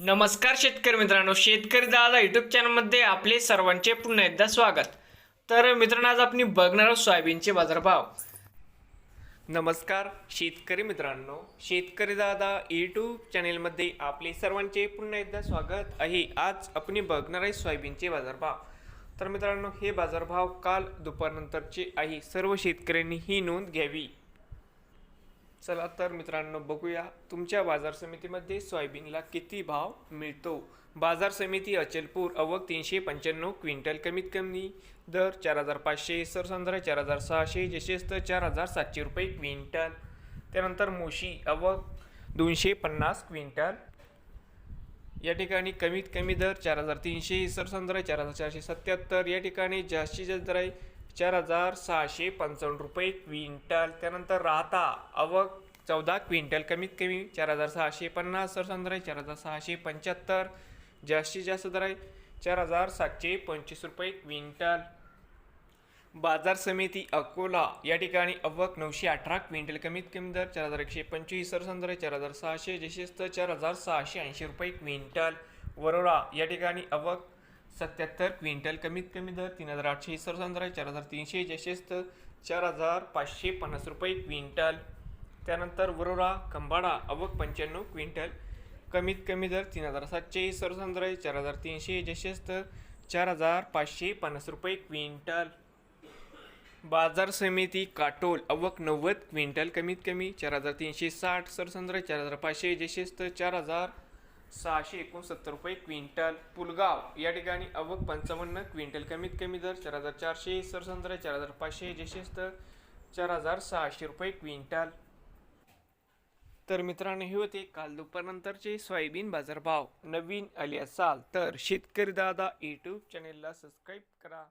नमस्कार शेतकरी मित्रांनो शेतकरी दादा यूट्यूब चॅनलमध्ये आपले सर्वांचे पुन्हा एकदा स्वागत. तर मित्रांनो आज आपण बघणार आहोत सोयाबीनचे बाजारभाव. नमस्कार शेतकरी मित्रांनो शेतकरी दादा यूट्यूब चॅनेलमध्ये आपले सर्वांचे पुन्हा एकदा स्वागत आहे. आज आपण बघणार आहे सोयाबीनचे बाजारभाव. तर मित्रांनो हे बाजारभाव काल दुपारनंतरचे आहे. सर्व शेतकऱ्यांनी ही नोंद घ्यावी. चला तर मित्रांनो बघूया तुमच्या बाजार समितीमध्ये सोयाबीनला किती भाव मिळतो? बाजार समिती अचलपूर अवक तीनशे पंच्याण्णव क्विंटल कमीत कमी दर चार हजार पाचशे सरसंद्रा चार हजार सहाशे जशेस्त चार हजार सातशे रुपये क्विंटल. त्यानंतर मोशी अवक दोनशे पन्नास क्विंटल. या ठिकाणी कमीत कमी दर चार हजार तीनशे सरसंद्रा चार हजार चारशे सत्याहत्तर. या ठिकाणी जास्तीत जास्त दर आहे चार हजार सहाशे पंचावन्न रुपये क्विंटल. त्यानंतर राहता अवक चौदा क्विंटल कमीत कमी चार हजार सहाशे पन्नास दर आहे चार हजार सहाशे पंच्याहत्तर जास्तीत जास्त दर आहे चार हजार सातशे पंचवीस रुपये क्विंटल. बाजार समिती अकोला या ठिकाणी अव्वक नऊशे अठरा क्विंटल कमीत कमी दर चार हजार एकशे पंचवीस सरसंद्र चार हजार सहाशे जशेस्त चार हजार सहाशे ऐंशी रुपये क्विंटल. वरोरा या ठिकाणी अव्वक सत्याहत्तर क्विंटल कमीत कमी दर तीन हजार आठशे सरसंद्र चार हजार तीनशे जशेस्त चार हजार पाचशे पन्नास रुपये क्विंटल. त्यानंतर वरोरा खंबाडा अवक पंच्याण्णव क्विंटल. कमीत कमी दर तीन हजार सातशे सरसंद्र चार हजार तीनशे जशेस्त चार हजार पाचशे पन्नास रुपये क्विंटल. बाजार समिती काटोल अवक नव्वद क्विंटल कमीत कमी चार हजार तीनशे साठ सरसंद्र चार हजार पाचशे जशेस्त चार हजार सहाशे एकोणसत्तर रुपये क्विंटल. पुलगाव या ठिकाणी अव्वक पंचावन्न क्विंटल कमीत कमी दर चार हजार चारशे सरसंद्र चार हजार पाचशे जशेस्त चार हजार सहाशे रुपये क्विंटल. तर मित्रांनो हे होते काल दुपारनंतरचे सोयाबीन बाजारभाव. नवीन आले असाल तर शेतकरी दादा यूट्यूब चॅनेलला सबस्क्राईब करा.